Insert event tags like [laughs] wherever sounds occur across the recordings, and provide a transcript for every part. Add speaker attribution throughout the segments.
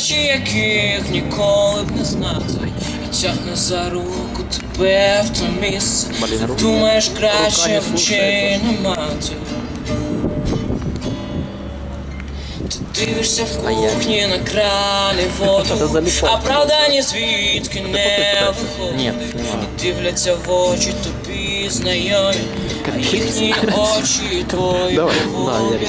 Speaker 1: речі, яких ніколи б не знати. І тягне за руку тебе в то місце.
Speaker 2: Блін, рука-
Speaker 1: Думаєш,
Speaker 2: рука
Speaker 1: краще
Speaker 2: не
Speaker 1: очей
Speaker 2: слухається.
Speaker 1: не мати. Ти дивишся в
Speaker 2: Стоять.
Speaker 1: кухні на крані
Speaker 2: Це [laughs]
Speaker 1: воду,
Speaker 2: заліпок.
Speaker 1: а правда ні звідки не виходить.
Speaker 2: нема.
Speaker 1: І дивляться в очі тобі знайомі, а їхні очі твої
Speaker 2: Давай, да, я
Speaker 1: говорять.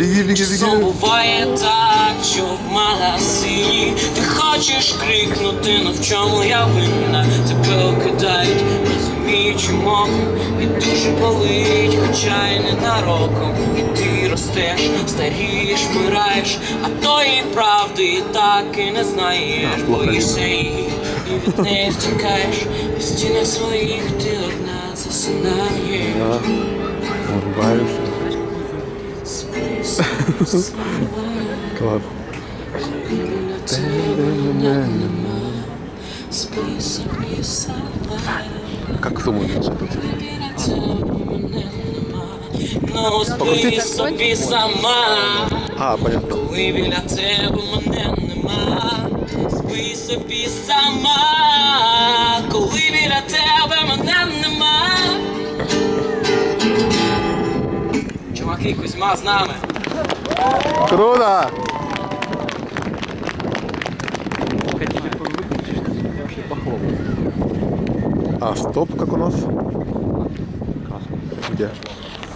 Speaker 3: Біги,
Speaker 1: Часом буває так, що в магазині ти хочеш крикнути, ну в чому я винна? Тебе окидають, розуміючи моком І дуже болить, хоча й ненароком. І ти ростеш, старієш, вмираєш. А тої правди так і не знаєш Боїшся її і від неї втікаєш. І в стінах своїх ти одна засинаєш
Speaker 3: Да. Клас. Как суму тут?
Speaker 1: Ну, спи собі сама,
Speaker 3: А, понятно.
Speaker 1: коли біля тебе мене нема. Спи собі сама, коли біля тебе мене нема. Чуваки, Кузьма з нами.
Speaker 3: Круто! А, стоп, как у нас? Где?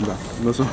Speaker 3: Да, внизу.